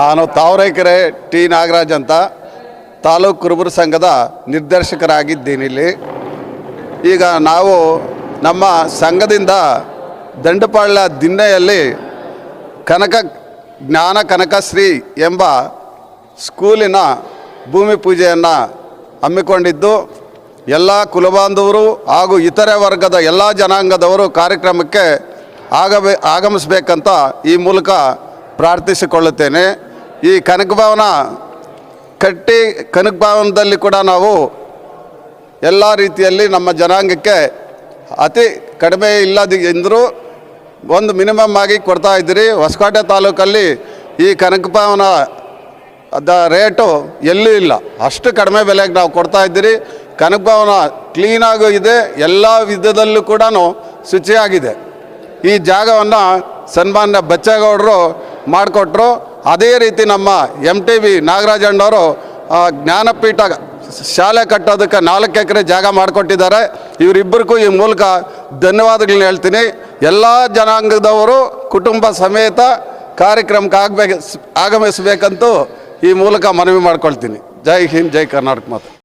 ನಾನು ತಾವರೆಕೆರೆ ಟಿ ನಾಗರಾಜ್ ಅಂತ ತಾಲೂಕು ಕುರುಬರ ಸಂಘದ ನಿರ್ದೇಶಕರಾಗಿದ್ದೀನಿ ಇಲ್ಲಿ. ಈಗ ನಾವು ನಮ್ಮ ಸಂಘದಿಂದ ದಂಡಪಾಳ್ಯ ದಿನ್ನೆಯಲ್ಲಿ ಕನಕ ಜ್ಞಾನ ಕನಕಶ್ರೀ ಎಂಬ ಸ್ಕೂಲಿನ ಭೂಮಿ ಪೂಜೆಯನ್ನು ಹಮ್ಮಿಕೊಂಡಿದ್ದು, ಎಲ್ಲ ಕುಲಬಾಂಧವರು ಹಾಗೂ ಇತರೆ ವರ್ಗದ ಎಲ್ಲ ಜನಾಂಗದವರು ಕಾರ್ಯಕ್ರಮಕ್ಕೆ ಆಗಬೇ ಆಗಮಿಸಬೇಕಂತ ಈ ಮೂಲಕ ಪ್ರಾರ್ಥಿಸಿಕೊಳ್ಳುತ್ತೇನೆ. ಈ ಕನಕ ಭವನ ಕಟ್ಟಿ ಕನಕ ಭವನದಲ್ಲಿ ಕೂಡ ನಾವು ಎಲ್ಲ ರೀತಿಯಲ್ಲಿ ನಮ್ಮ ಜನಾಂಗಕ್ಕೆ ಅತಿ ಕಡಿಮೆ ಇಲ್ಲದ ಎಂದರೂ ಒಂದು ಮಿನಿಮಮ್ ಆಗಿ ಕೊಡ್ತಾ ಇದ್ದೀರಿ. ಹೊಸಕೋಟೆ ತಾಲೂಕಲ್ಲಿ ಈ ಕನಕ ಭವನ ದ ರೇಟು ಎಲ್ಲೂ ಇಲ್ಲ. ಅಷ್ಟು ಕಡಿಮೆ ಬೆಲೆಗೆ ನಾವು ಕೊಡ್ತಾ ಇದ್ದೀರಿ. ಕನಕ ಭವನ ಕ್ಲೀನಾಗೂ ಇದೆ. ಎಲ್ಲ ವಿಧದಲ್ಲೂ ಕೂಡ ಶುಚಿಯಾಗಿದೆ. ಈ ಜಾಗವನ್ನು ಸನ್ಮಾನ್ಯ ಬಚ್ಚೇಗೌಡರು ಮಾಡಿಕೊಟ್ರು. ಅದೇ ರೀತಿ ನಮ್ಮ ಎಂ ಟಿ ವಿ ನಾಗರಾಜಣ್ಣವರು ಜ್ಞಾನಪೀಠ ಶಾಲೆ ಕಟ್ಟೋದಕ್ಕೆ ನಾಲ್ಕು ಎಕರೆ ಜಾಗ ಮಾಡಿಕೊಟ್ಟಿದ್ದಾರೆ. ಇವರಿಬ್ಬರಿಗೂ ಈ ಮೂಲಕ ಧನ್ಯವಾದಗಳನ್ನ ಹೇಳ್ತೀನಿ. ಎಲ್ಲ ಜನಾಂಗದವರು ಕುಟುಂಬ ಸಮೇತ ಕಾರ್ಯಕ್ರಮಕ್ಕೆ ಆಗಬೇಕು, ಆಗಮಿಸಬೇಕಂತೂ ಈ ಮೂಲಕ ಮನವಿ ಮಾಡ್ಕೊಳ್ತೀನಿ. ಜೈ ಹಿಂದ್, ಜೈ ಕರ್ನಾಟಕ ಮಾತು.